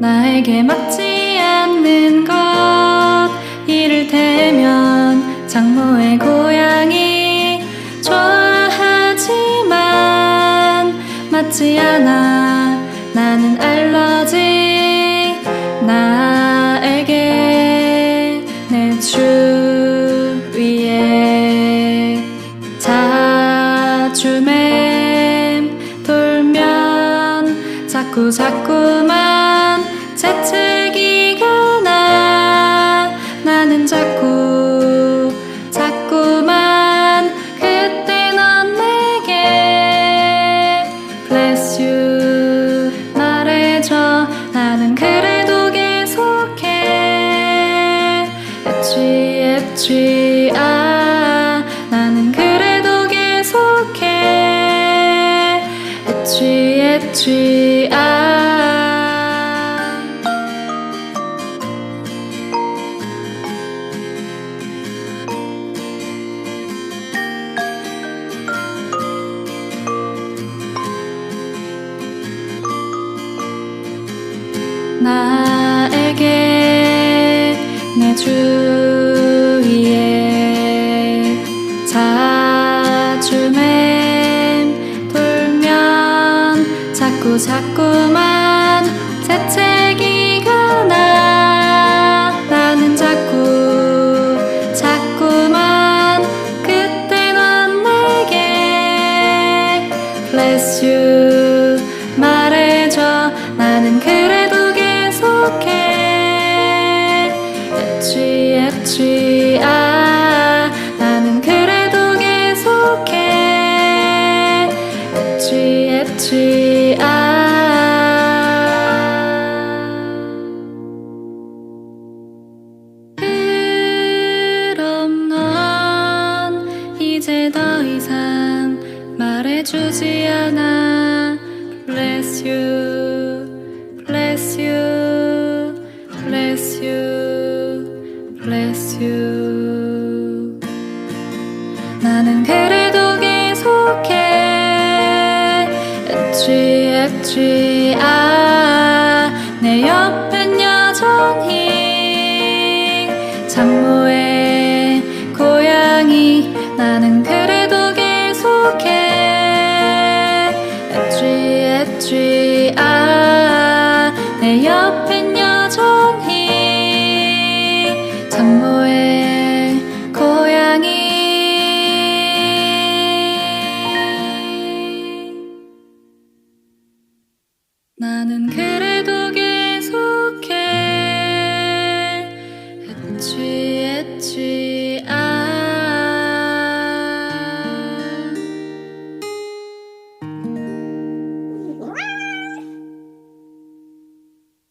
나에게 맞지 않는 것. 이를테면 장모의 고양이 좋아하지만 맞지 않아. 나는 알러지. 나 자주 맴돌면 자꾸 자꾸만 재채 아. 나에게 내주 자꾸 자꾸만 재채기가 나. 나는 자꾸 자꾸만 그때 넌 내게 bless you. 말해줘. 나는 그래도 계속해. 엣지 엣지 아. 나는 그래도 계속해. 엣지 엣지 말해주지 않아. Bless you, bless you, bless you, bless you. 나는 그래도 계속해. 엣지 엣지 아내 옆엔 여전히 장모의 고양이. 나는 그 귀한 내 옆엔 여전히 장모의 고양이. 나는 그래도